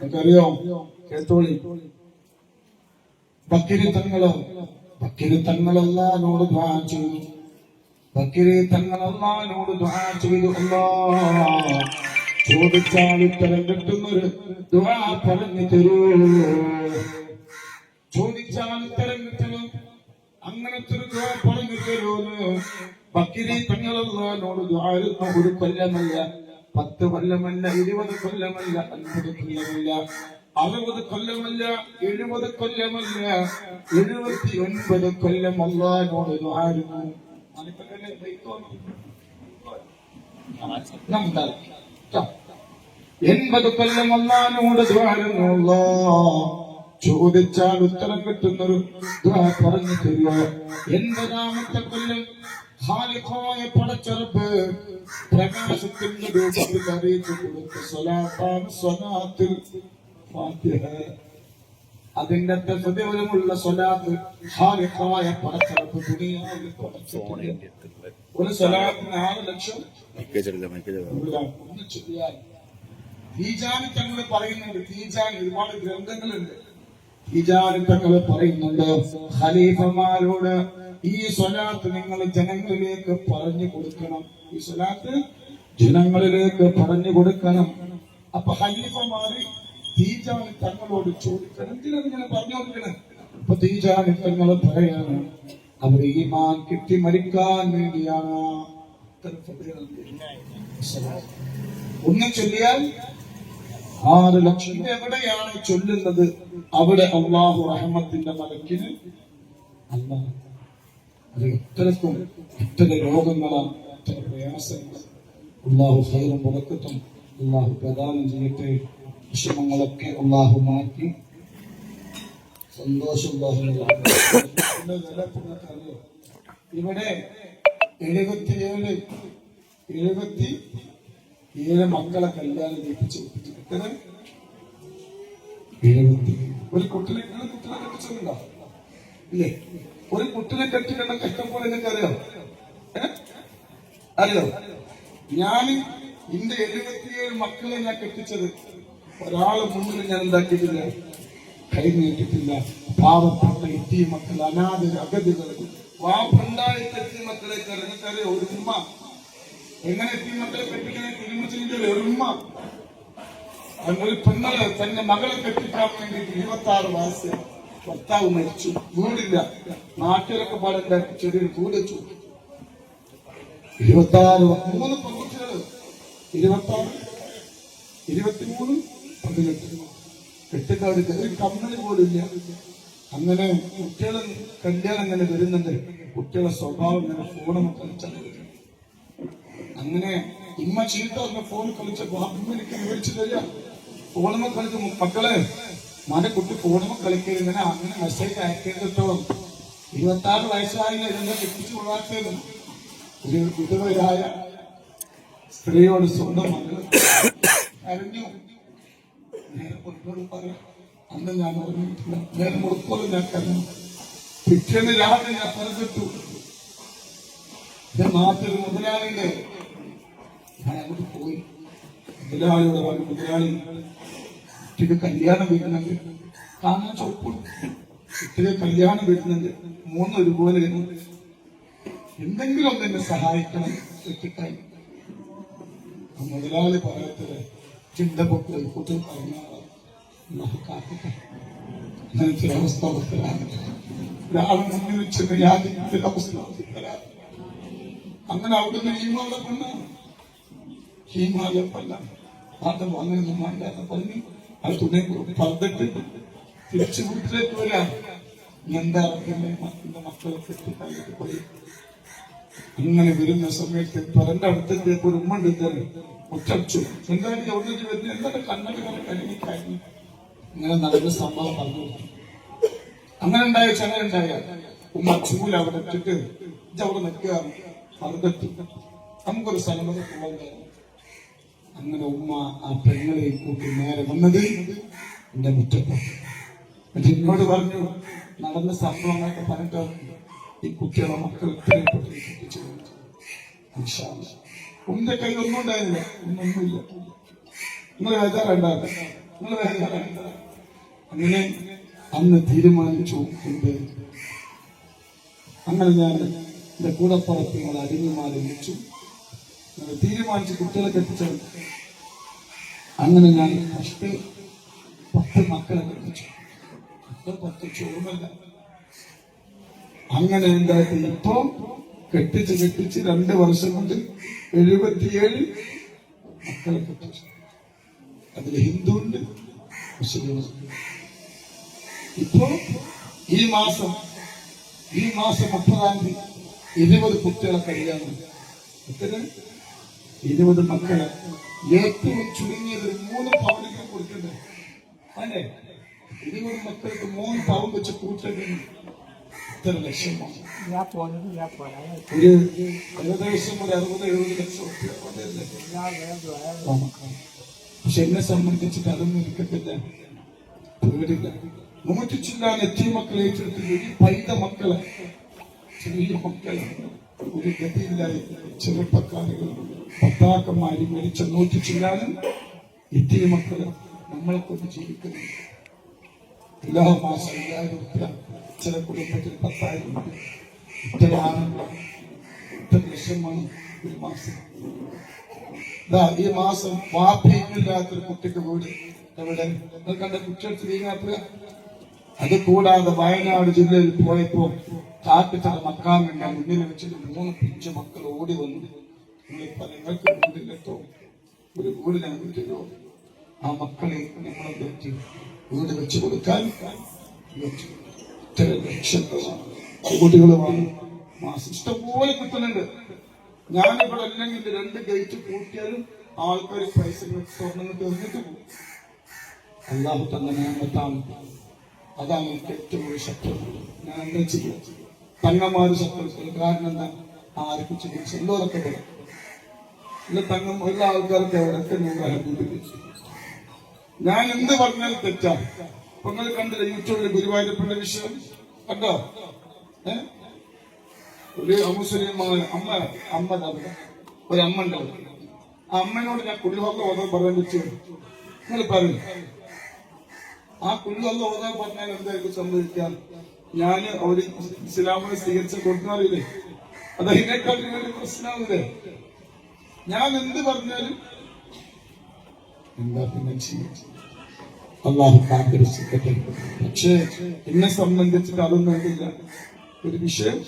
നിങ്ങൾക്കറിയോ? കേട്ടോളി. ബക്കിരി തങ്ങൾ ബക്കിരി തങ്ങളല്ലാനോട് ദ്വാ ചെയ്തു. ബക്കിരി തങ്ങളല്ലാനോട് ദ്വാ ചെയ്തു ചോദിച്ചാൽ ഉത്തരം കിട്ടുന്നൊരു ദ്വാ പറഞ്ഞു തരൂ. ചോദിച്ചാൽ ഉത്തരം കിട്ടണം. അങ്ങനത്തെ ഒരു ദ്വാ പറഞ്ഞു തരൂ ബക്കിരി തങ്ങളല്ലാനോട് ദ്വാരുന്ന ഒരു കൊല്ലമല്ല. പത്ത് കൊല്ലമല്ല ഇരുപത് കൊല്ലമല്ല അൻപത് കൊല്ലമല്ല അറുപത് കൊല്ലമല്ല എഴുപത് കൊല്ലമല്ല എഴുപത്തി ഒൻപത് കൊല്ലം അള്ളഹാനോട് ആയിരുന്നു എൺപത് കൊല്ലം അള്ളഹാനോട് ആയിരുന്നു ചോദിച്ചാൽ ഉത്തരം കിട്ടുന്നൊരു പറഞ്ഞു തരുക എൺപതാമത്തെ കൊല്ലം ഖാലിഖായ പടച്ചറപ്പ് പ്രകാശത്തിന്റെ രൂപത്തിൽ അറിയിച്ചു കൊടുത്ത. സ്വലാത്താണ് സ്വനാത്തിൽ അതിന്റെ പ്രതിഫലമുള്ള സ്വലാത്ത് ഖാലിഖായ പടച്ചറപ്പ് ദുനിയാവിൽ ഒരു സ്വലാത്തിന് ആറ് ലക്ഷം പറയുന്നുണ്ട് ഒരുപാട് ഗ്രന്ഥങ്ങളുണ്ട്. തങ്ങൾ പറയുന്നുണ്ട് ഖലീഫമാരോട് ഈ സ്വലാത്ത് നിങ്ങൾ ജനങ്ങളിലേക്ക് പറഞ്ഞു കൊടുക്കണം. ഈ സ്വലാത്ത് ജനങ്ങളിലേക്ക് പറഞ്ഞു കൊടുക്കണം. അപ്പൊ ഖലീഫമാര് തീജാനി തങ്ങളോട് ചോദിക്കണം. ചിലത് ഇങ്ങനെ പറഞ്ഞു കൊടുക്കണം? അപ്പൊ തീജാനി തങ്ങൾ പറയാണ് അവർ ഈ മാൻ കിട്ടി മരിക്കാൻ വേണ്ടിയാണ്. ഒന്ന് ചൊല്ലിയാൽ ആറ് ലക്ഷം എവിടെയാണ് ചൊല്ലുന്നത്? അവിടെ അള്ളാഹു റഹ്മത്തിന്റെ മലക്കിന് അല്ല അത് ഇത്തരക്കും ഇത്തര രോഗങ്ങളാണ് ഇത്തര പ്രയാസങ്ങൾ അള്ളാഹു ഹൈറും പുറക്കത്തും അള്ളാഹു പ്രദാനം ചെയ്യട്ടെ. വിഷമങ്ങളൊക്കെ അള്ളാഹു മാറ്റി. സന്തോഷം ഇവിടെ എഴുപത്തിയേഴ് എഴുപത്തി ഏഴ് മക്കളെ കല്യാണം ജയിപ്പിച്ചു എത്ര? എഴുപത്തി ഒരു കുട്ടികളെ കുട്ടിനെ കെട്ടിച്ചിട്ടുണ്ടോ ഇല്ലേ? ഒരു കുട്ടിനെ കെട്ടിക്കേണ്ട കഷ്ടം പോലെ നിങ്ങൾക്ക് അറിയാം? ഞാൻ എന്റെ എഴുപത്തിയേഴ് മക്കളെ ഞാൻ കെട്ടിച്ചത്. ഒരാളെ മുന്നിൽ ഞാൻ എന്താക്കിയിട്ടില്ല. കൈ നീട്ടിട്ടില്ല പാവപ്പെട്ട എത്തിയ മക്കൾ അനാഥ അഗതികൾ വാപ്പുണ്ടായിട്ട് എത്തിയ മക്കളെ തെരഞ്ഞെടുത്തറിയ ഒരു ഉമ്മ. എങ്ങനെ എത്തിയ മക്കളെ കെട്ടിക്കാൻ കുടുംബത്തിന്റെ ഒരു ഉമ്മ. ഒരു പെണ്ണൾ തന്റെ മകളെ കെട്ടിക്കാൻ വേണ്ടി ഇരുപത്തി ആറ് വയസ്സ് ഭർത്താവ് മരിച്ചു. വീടില്ല. നാട്ടിലൊക്കെ ചെറിയൊരു വീട് വെച്ചു ഇരുപത്തി ആറ് മൂന്ന് പെൺകുട്ടികൾ ഇരുപത്തി ആറ് ഇരുപത്തിമൂന്ന് പതിനെട്ട് കെട്ടിക്കാട് ഒരു കമ്പനി പോലും ഇല്ല. അങ്ങനെ കുട്ടികളെ കല്യാണം അങ്ങനെ വരുന്നുണ്ട്. കുട്ടികളെ സ്വഭാവം ഇങ്ങനെ ഫോണും കളിച്ചാൽ അങ്ങനെ ഇമ്മ ചീത്ത ഫോൺ കളിച്ചപ്പോ അമ്മ എനിക്ക് വിവരിച്ചു തരിക. ഫോണുമ്മ കളിച്ച് മക്കളെ മനെ കുട്ടി ഫോണും കളിക്കരുത് ഇങ്ങനെ അങ്ങനെ മെസ്സേജ് അയക്കരുത് കേട്ടോ ഇരുപത്തി ആറ് വയസ്സായില്ല ഇതിനെ കെട്ടിച്ചു കൊള്ളാത്തത്? ഒരു വിധവരായ സ്ത്രീയോട് സ്വന്തം മകൾ അറിഞ്ഞു നേരെ മുൻപോട് പറയാം അന്ന് ഞാൻ ഓർമ്മിട്ടില്ല നേരെ മുറുക്കോട് ഞാൻ കരഞ്ഞു. പിറ്റേന്ന് രാവിലെ ഞാൻ പറഞ്ഞിട്ടു എന്റെ നാട്ടിൽ മുതലാളിന്റെ ഞാൻ അങ്ങോട്ട് പോയി. മുതലാളിയോട് പറഞ്ഞു മുതലാളി കുട്ടിക്ക് കല്യാണം വരുന്നുണ്ട്. കാണാൻ ചോപ്പുണ്ട് ഇത്തിരി കല്യാണം വരുന്നുണ്ട്. മൂന്ന് ഒരുപോലെ വരുന്നുണ്ട് എന്തെങ്കിലും ഒന്ന് എന്നെ സഹായിക്കണം. കിട്ടാൻ മുതലാളി പറയത്തിൽ ചിന്ത പൊട്ട് കാക്കട്ടെ അങ്ങനത്തെ അവസ്ഥ മുന്നിൽ വെച്ച് യാതൊരു അവസ്ഥ അങ്ങനെ അവിടുന്ന് ഹീമാലെ പെണ്ണ ഹീമാലെ പല്ല അത് അങ്ങനെ ഒന്നും പറഞ്ഞു. അത് തുണി പറഞ്ഞിട്ട് തിരിച്ചു വീട്ടിലേക്ക് എന്താ എന്റെ മക്കളുടെ മക്കളെ കെട്ടി തള്ളിട്ട് പോയി. ഇങ്ങനെ വരുന്ന സമയത്ത് പറന്റെ അടുത്തേക്ക് ഒരു ഉമ്മ എടുത്തത് മുറ്റടിച്ചു എന്തായാലും എവിടെ വരുന്നത്? എന്താണ് കണ്ണൊക്കെ കഴിഞ്ഞു ഇങ്ങനെ നടന്ന സംഭവം പറഞ്ഞു. അങ്ങനെ ഉണ്ടായ ചങ്ങനെ ഉണ്ടായ ഉമ്മ ചൂല അവിടെ ഇട്ടിട്ട് അവിടെ നിൽക്കുക. പറഞ്ഞിട്ട് നമുക്കൊരു സ്ഥലം അങ്ങനെ ഉമ്മ ആ പെങ്ങളെ കൂട്ടി നേരെ വന്നത് എന്റെ മുറ്റത്ത് എന്നിട്ട് എന്നോട് പറഞ്ഞു നടന്ന സംഭവങ്ങളൊക്കെ പറഞ്ഞിട്ട് ഈ കുട്ടികളെ മക്കൾ. ഉന്റെ കയ്യിൽ ഒന്നും ഉണ്ടായിരുന്നില്ല. ഒന്നൊന്നുമില്ല നിങ്ങൾ ബേജാറുണ്ടാകും നിങ്ങൾ. അങ്ങനെ അന്ന് തീരുമാനിച്ചു എന്ത്? അങ്ങനെ ഞാൻ എന്റെ കൂടപ്പുറത്തുകൾ അടിഞ്ഞുമാല വിളിച്ചു. അങ്ങനെ തീരുമാനിച്ച് കുട്ടികളെ കെട്ടിച്ചു അങ്ങനെ ഞാൻ ഫസ്റ്റ് പത്ത് മക്കളെ കെട്ടിച്ചു പത്ത് പത്ത് ചോറുമല്ല. അങ്ങനെ എന്തായിട്ട് ഇപ്പൊ കെട്ടിച്ച് കെട്ടിച്ച് രണ്ട് വർഷം കൊണ്ട് എഴുപത്തിയേഴ് മക്കളെ കെട്ടിച്ചു. അതിൽ ഹിന്ദു ഉണ്ട് മുസ്ലിം ഇപ്പോ ഈ മാസം ഈ മാസം മുപ്പതാം തീയതി ഇരുപത് കുട്ടികളെ കല്യാണം എത്ര? ഇരുപത് മക്കളെ ഏറ്റവും ചുരുങ്ങിയത് ഒരു മൂന്ന് പൗണ്ടെങ്കിലും കൊടുക്കണ്ടേ? അല്ലേ? ഇരുപത് മക്കൾക്ക് മൂന്ന് പൗണ്ട് വെച്ച് കൂട്ടേണ്ടി ഇത്ര pone. ഒരു ഏകദേശം ഒരു അറുപത് എഴുപത് ലക്ഷം. പക്ഷെ എന്നെ സംബന്ധിച്ചിട്ട് അതൊന്നും എനിക്കത്തില്ല പേടില്ല. നൂറ്റി ചില്ലാൻ എത്തിയ മക്കളെ ഏറ്റെടുത്ത് പൈത മക്കളെ. ചെറിയ മക്കളെ. ഒരു ഗതിയില്ലായി ചെറുപ്പക്കാരുകൾ ഭർത്താക്കന്മാര് മരിച്ച നൂറ്റി ചില്ലാനും എത്തിയ മക്കളെ നമ്മളെ ജീവിക്കുന്നു എല്ലാ മാസം എല്ലാവരും ചില കുടുംബത്തിൽ പത്തായിരം ഇത്ര ആനന്ദം ഇത്ര ലക്ഷമാണ് ഒരു മാസം. ദാ ഈ മാസം വാപ്പയില്ലാത്തൊരു കുട്ടിക്ക് എവിടെ? നിങ്ങൾ കണ്ട കുട്ടികൾക്ക് നീങ്ങാത്ത അത് കൂടാതെ വയനാട് ജില്ലയിൽ പോയപ്പോ കാപ്പിത്തറ മക്കാമിന്റെ മുന്നിൽ വെച്ചിട്ട് മൂന്ന് പിഞ്ചു മക്കൾ ഓടി വന്നു. നിങ്ങളിപ്പോ നിങ്ങൾക്ക് മുന്നിലെത്തോ? ഒരു വീട് ഞാൻ കിട്ടിയോ ആ മക്കളെ നിങ്ങളെ പറ്റി വീട് വെച്ച് കൊടുക്കാൻ ലക്ഷങ്ങളാണ് മാസം ഇഷ്ടംപോലെ കിട്ടുന്നുണ്ട്. ഞാനിവിടെ അല്ലെങ്കിൽ രണ്ട് ഗേറ്റ് കൂട്ടിയാലും ആൾക്കാർ പൈസ സ്വർണങ്ങൾ തീർന്നിട്ട് പോകും. അള്ളാഹു തന്ന നിയമത്താണ് അതാണ് എനിക്ക് ഏറ്റവും വലിയ ശത്രു. ഞാൻ എന്താ ചെയ്യുക തങ്ങന്മാര് ശത്രുക്കൾ കാരണം എന്താ? ആർക്കും ചികിത്സ എന്തോരൊക്കെ വരും. ഇല്ല തങ്ങം എല്ലാ ആൾക്കാർക്ക് എവിടെയൊക്കെ നൂറ് ഞാൻ എന്ത് പറഞ്ഞാൽ തെറ്റാ ഇപ്പൊ നിങ്ങൾ കണ്ടില്ല യൂട്യൂബിൽ ഗുരുവായൂരപ്പുള്ള വിഷയം? കണ്ടോ? ഏഹ് ഒരു മുസ്ലിമാണ് അമ്മ അമ്മ ഉണ്ടാവില്ല ഒരു അമ്മ ഉണ്ടാവും ആ അമ്മനോട് ഞാൻ കുടിവെള്ളം ഓർഡർ പറയാൻ വെച്ചു നിങ്ങൾ പറയും. ആ കുടിവെള്ളം ഓതാൻ പറഞ്ഞാൽ എന്തായിരിക്കും സംഭവിക്കാൻ? ഞാൻ അവർ ഇസ്ലാമിനെ സ്വീകരിച്ച കൊടുക്കാറില്ലേ അത് അതിനേക്കാൾ വലിയ പ്രശ്നമാവില്ലേ ഞാൻ എന്ത് പറഞ്ഞാലും എന്താ പിന്നെ അള്ളാഹു കാത്തിരിച്ചിട്ടെ പക്ഷേ എന്നെ സംബന്ധിച്ചിട്ട് അതൊന്നും എന്തില്ല ഒരു വിഷയം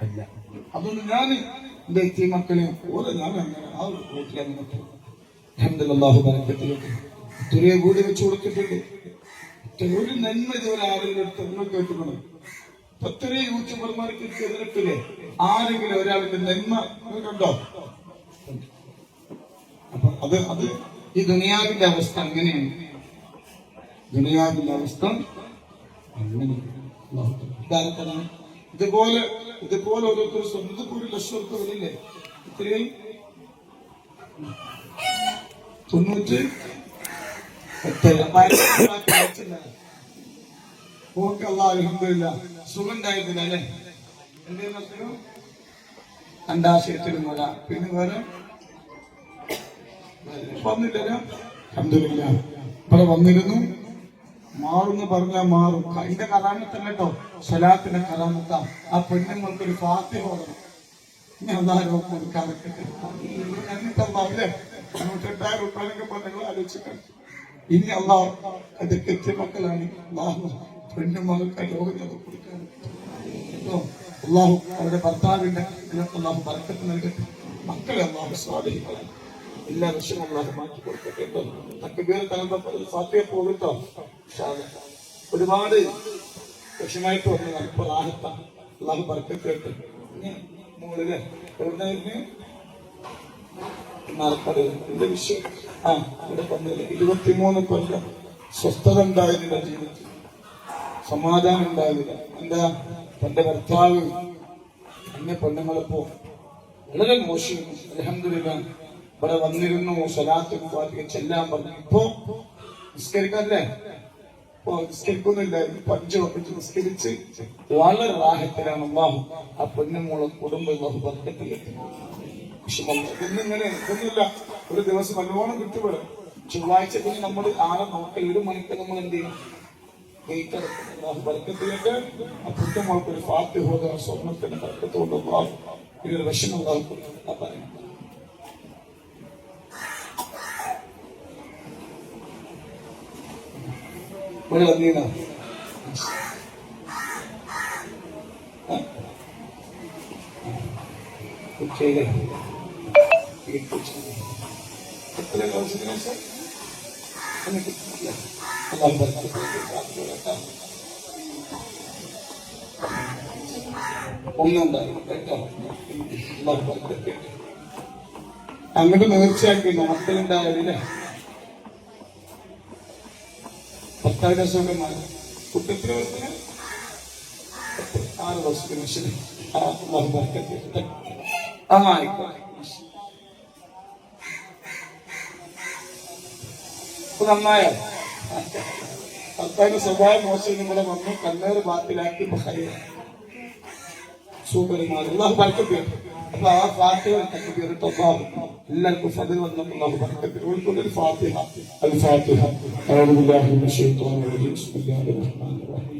അല്ല. അതുകൊണ്ട് ഞാൻ എന്റെ എത്തി മക്കളെ ഓരോ ഞാൻ അങ്ങനെ ആ ഒരു വീട്ടിലങ്ങനെ മക്കളെ അഹമ്മദ് അള്ളാഹു ബറക്കത്തിലോട്ട് ചെറിയ കൂടി വെച്ച് കൊടുത്തിട്ടുണ്ട്. ഒരു നന്മ ഇതുവരെ ആരെങ്കിലും അടുത്ത് നിങ്ങൾ കേട്ടിട്ടുണ്ട് ഇപ്പൊ ഇത്രയും യൂട്യൂബർമാർക്ക് എതിർക്കില്ലേ ആരെങ്കിലും ഒരാളുടെ നന്മ കണ്ടോ? അപ്പൊ അത് അത് ഈ ദുനിയാവിന്റെ അവസ്ഥ അങ്ങനെയാണ് ദുനിയാവിന്റെ അവസ്ഥ അങ്ങനെയാണ് ഇതുപോലെ ഇതുപോലെ ഓരോരുത്തർ സ്വന്തം കൂടി ലക്ഷം വരില്ലേ ഇത്രയും തൊണ്ണൂറ്റി ഓക്കെ അള്ളാഹ് അലഹമില്ല അല്ലേ പിന്നെ വേറെ വന്നില്ലല്ലോ ഇവിടെ വന്നിരുന്നു മാറുന്ന് പറഞ്ഞാൽ മാറും അതിന്റെ കറാമത്തല്ല കേട്ടോ സലാത്തിന്റെ കറാമത്ത ആ പെണ്ണുങ്ങൾക്ക് ഒരു പാർട്ടി പോകണം അതാരോ കൊടുക്കാതെ എന്നിട്ടല്ലേ തൊണ്ണൂറ്റെട്ടായിരം ഉറുപ്പ്യൊക്കെ പെണ്ണുങ്ങൾ ആലോചിക്കണം ഇനി അള്ളാഹ് അതൊക്കെ എത്തിയ അള്ളാഹു പെണ്ണുമകൾക്ക് യോഗം കൊടുക്കാൻ. അള്ളാഹു അവരുടെ ഭർത്താവിന്റെ അള്ളാഹു ബർക്കത്ത് നൽകട്ടെ. മക്കളെ അള്ളാഹു സ്വാധീനിക്കണം. എല്ലാ വിഷയവും അള്ളാഹു മാറ്റി കൊടുക്കട്ടെ കേട്ടോ തക്ക പേര് തലമുറ ഫാത്തിയെ പോകട്ടോ. ഒരുപാട് വിഷമായിട്ട് വന്നതാണ്. ഇപ്പൊ റാഹത്ത അള്ളാഹു ബർക്കത്ത് കേട്ട് മോളിലെ എവിടുന്നായിരുന്നു എന്റെ വിഷയം ആ ഇവിടെ പറഞ്ഞില്ല ഇരുപത്തിമൂന്ന് കൊല്ലം സ്വസ്ഥത ഉണ്ടായിരുന്നില്ല ജീവിതത്തിൽ. സമാധാനം ഉണ്ടാവില്ല എന്താ? തന്റെ ഭർത്താവ് എന്നെ പെണ്ണുങ്ങളിപ്പോ വളരെ മോശം. അലഹമില്ല ഇവിടെ വന്നിരുന്നു സ്വലാത്ത് ഫാത്തിഹ ചെല്ലാൻ പറഞ്ഞു. ഇപ്പോ നിസ്കരിക്കാല്ലേ ഇപ്പോ നിസ്കരിക്കുന്നില്ല അഞ്ചു വക്കത്ത് നിസ്കരിച്ച് വളരെ റാഹത്തിലാണ് അള്ളാഹു ആ പെണ്ണുമോളെ കുടുംബം ബർക്കത്തിലെത്തി പക്ഷെ ഇന്നിങ്ങനെ ഒരു ദിവസം നല്ലോണം കിട്ടുപോലെ ചൊവ്വാഴ്ച പിന്നെ നമ്മൾ ആളെ നോക്കൽ ഒരു മണിക്ക് നമ്മൾ എന്ത് ചെയ്യും? ബർക്കത്തിലേക്ക് അപ്പുറത്തെ മോൾക്ക് ഒരു ഫാത്തി സ്വർണത്തിന്റെ ബർക്കത്ത് അങ്ങോട്ട് നേർച്ചയാക്കി മക്കളുണ്ടാവില്ലേ പത്താം ദിവസം മാറി കുട്ടത്തിന് ദിവസത്തിന് ആറ് ദിവസത്തിന് ശരി ആ ആയിക്കോട്ടെ അപ്പൊ നന്നായോ. ഭർത്താവിന്റെ സ്വഭാവം മോശം നിങ്ങളെ വന്നു കണ്ണേറ് ബാത്തിലാക്കി ഭാര്യ സൂപ്പർമാർ അള്ളാഹു ഫാത്തിഹ തക്കബീർ അള്ളാഹു എല്ലാവർക്കും ഫതിൽ വന്നപ്പോൾ അള്ളാഹു ഫാത്തിഹ. അൽ ഫാത്തിഹ. ബിസ്മില്ലാഹിർ റഹ്മാനിർ റഹീം.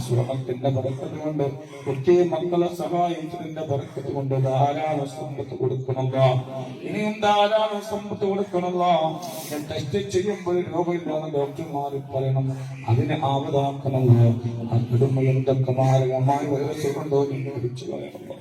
ശ്രമത്തിന്റെ ബറക്കത്ത് കൊണ്ട് ഒറ്റേ മക്കളെ സഹായിച്ചതിന്റെ ബറക്കത്ത് കൊണ്ട് ധാരാളം സമ്പത്ത് കൊടുക്കണമല്ല ഇനിയും ധാരാളം സമ്പത്ത് കൊടുക്കണമല്ല ടെസ്റ്റ് ചെയ്യുമ്പോൾ രോഗമില്ലാന്ന് ഡോക്ടർമാർ പറയണം അതിനെ ആവതാക്കണമല്ലോ ആ കുടുംബ എന്തൊക്കെ മാരകമായി വൈറസ് കൊണ്ടോ എന്ന് വിളിച്ചു പറയണമല്ലോ